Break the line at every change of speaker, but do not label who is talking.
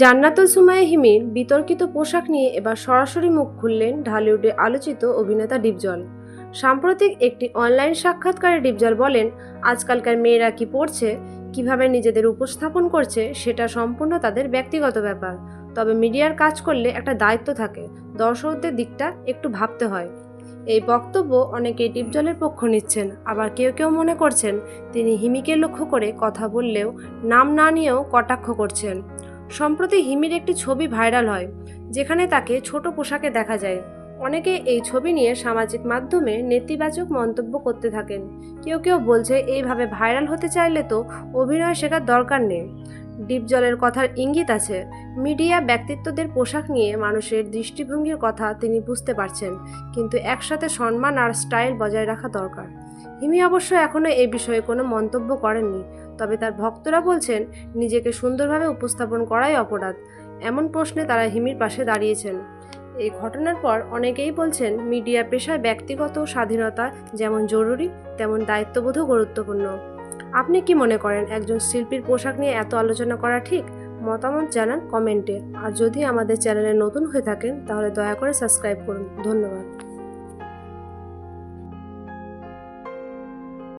জান্নাতুল সুমাইয়া হিমির বিতর্কিত পোশাক নিয়ে এবার সরাসরি মুখ খুললেন ঢালিউডে আলোচিত অভিনেতা ডিপজল। সাম্প্রতিক একটি অনলাইন সাক্ষাৎকারে ডিপজল বলেন, আজকালকার মেয়েরা কি পড়ছে, কীভাবে নিজেদের উপস্থাপন করছে, সেটা সম্পূর্ণ তাদের ব্যক্তিগত ব্যাপার। তবে মিডিয়ার কাজ করলে একটা দায়িত্ব থাকে, দর্শকদের দিকটা একটু ভাবতে হয়। এই বক্তব্য অনেকেই ডিপজলের পক্ষ নিচ্ছেন। আবার কেউ কেউ মনে করছেন, তিনি হিমিকে লক্ষ্য করে কথা বললেও, নাম না নিয়েও কটাক্ষ করছেন। সম্প্রতি হিমির একটি ছবি ভাইরাল হয়, যেখানে তাকে ছোট পোশাকে দেখা যায়। অনেকে এই ছবি নিয়ে সামাজিক মাধ্যমে নেতিবাচক মন্তব্য করতে থাকেন। কেউ কেউ বলছে, এইভাবে ভাইরাল হতে চাইলে তো অভিনয় শেখার দরকার নেই। ডিপ জলের কথার ইঙ্গিত আছে। মিডিয়া ব্যক্তিত্বদের পোশাক নিয়ে মানুষের দৃষ্টিভঙ্গির কথা তিনি বুঝতে পারছেন, কিন্তু একসাথে সম্মান আর স্টাইল বজায় রাখা দরকার। হিমি অবশ্য এখনও এই বিষয়ে কোনো মন্তব্য করেননি, তবে তার ভক্তরা বলছেন, নিজেকে সুন্দরভাবে উপস্থাপন করাই অপরাধ। এমন প্রশ্নে তারা হিমির পাশে দাঁড়িয়েছেন। এই ঘটনার পর অনেকেই বলছেন, মিডিয়া পেশায় ব্যক্তিগত স্বাধীনতা যেমন জরুরি, তেমন দায়িত্ববোধও গুরুত্বপূর্ণ। আপনি কি মনে করেন একজন শিল্পীর পোশাক নিয়ে এত আলোচনা করা ঠিক? মতামত জানান কমেন্টে। আর যদি আমাদের চ্যানেলে নতুন হয়ে থাকেন, তাহলে দয়া করে সাবস্ক্রাইব করুন। ধন্যবাদ।